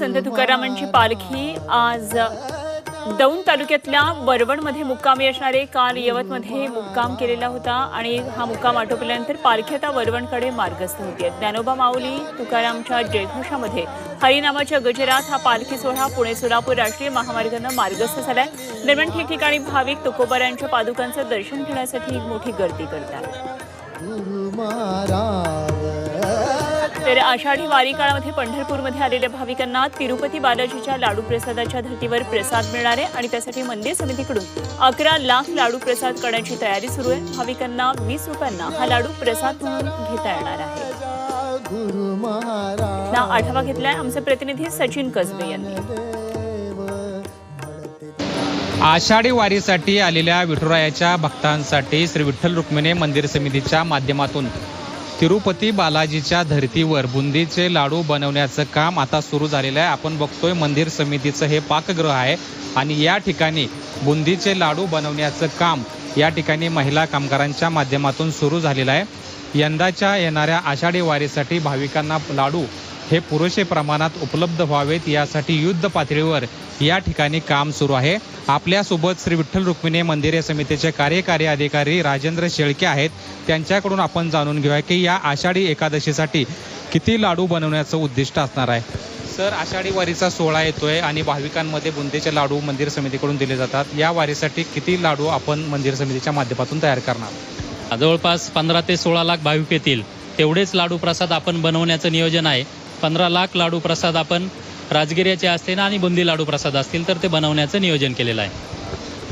संत तुकारामांची पालखी आज दौंड तालुक्यातल्या वरवणमध्ये मुक्कामी असणारे काल यवतमध्ये मुक्काम केलेला होता आणि हा मुक्काम आटोपल्यानंतर पालखी आता वरवणकडे मार्गस्थ होती. ज्ञानोबा माऊली तुकारामच्या जयघोषामध्ये हरिनामाच्या गजरात हा पालखी सोहळा पुणे सोलापूर राष्ट्रीय महामार्गानं मार्गस्थ झालाय. दरम्यान ठिकठिकाणी भाविक तुकोबारांच्या पादुकांचं दर्शन घेण्यासाठी मोठी गर्दी करतात. तर आषाढी वारी काळामध्ये पंढरपूरमध्ये आलेल्या भाविकांना तिरुपती बालाजीच्या लाडू प्रसादाच्या धर्तीवर प्रसाद मिळणार आहे आणि त्यासाठी मंदिर समितीकडून अकरा लाख लाडू प्रसाद करण्याची तयारी सुरू आहे. भाविकांना वीस रुपयांना हा लाडू प्रसाद म्हणून घेता येणार आहे. ना आढावा घेतलाय आमचे प्रतिनिधी सचिन कसबे यांनी. आषाढी वारीसाठी आलेल्या विठुरायाच्या भक्तांसाठी श्री विठ्ठल रुक्मिणी मंदिर समितीच्या माध्यमातून तिरुपती बालाजीच्या धर्तीवर बुंदीचे लाडू बनवण्याचं काम आता सुरू झालेलं आहे. आपण बघतोय मंदिर समितीचं हे पाकगृह आहे आणि या ठिकाणी बुंदीचे लाडू बनवण्याचं काम या ठिकाणी महिला कामगारांच्या माध्यमातून सुरू झालेलं आहे. यंदाच्या येणाऱ्या आषाढी वारीसाठी भाविकांना लाडू हे पुरेसे प्रमाणात उपलब्ध व्हावेत यासाठी युद्ध पातळीवर या ठिकाणी काम सुरू आहे. आपल्यासोबत श्री विठ्ठल रुक्मिणी मंदिरे समितीचे कार्यकारी अधिकारी राजेंद्र शेळके आहेत. त्यांच्याकडून आपण जाणून घेऊया की या आषाढी एकादशीसाठी किती लाडू बनवण्याचं उद्दिष्ट असणार आहे? सर आषाढी वारीचा सोहळा येतोय आणि भाविकांमध्ये बुंदीचे लाडू मंदिर समितीकडून दिले जातात. या वारीसाठी किती लाडू आपण मंदिर समितीच्या माध्यमातून तयार करणार? जवळपास पंधरा ते सोळा लाख भाविक येतील. तेवढेच लाडू प्रसाद आपण बनवण्याचं नियोजन आहे. पंधरा लाख लाडू प्रसाद आपण राजगिर्याचे असतील आणि बुंदी लाडू प्रसाद असतील तर ते बनवण्याचं नियोजन केलेलं आहे.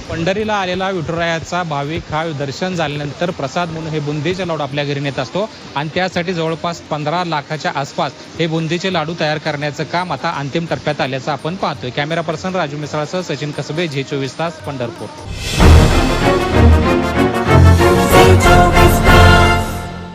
पंढरीला आलेला विठुरायाचा भाविक हा दर्शन झाल्यानंतर प्रसाद म्हणून हे बुंदीचे लाडू आपल्या घरी नेत असतो. आणि त्यासाठी जवळपास पंधरा लाखाच्या आसपास हे बुंदीचे लाडू तयार करण्याचं काम आता अंतिम टप्प्यात आल्याचं आपण पाहतोय. कॅमेरा पर्सन राजू मिसाळसह सचिन कसबे झे चोवीस तास पंढरपूर.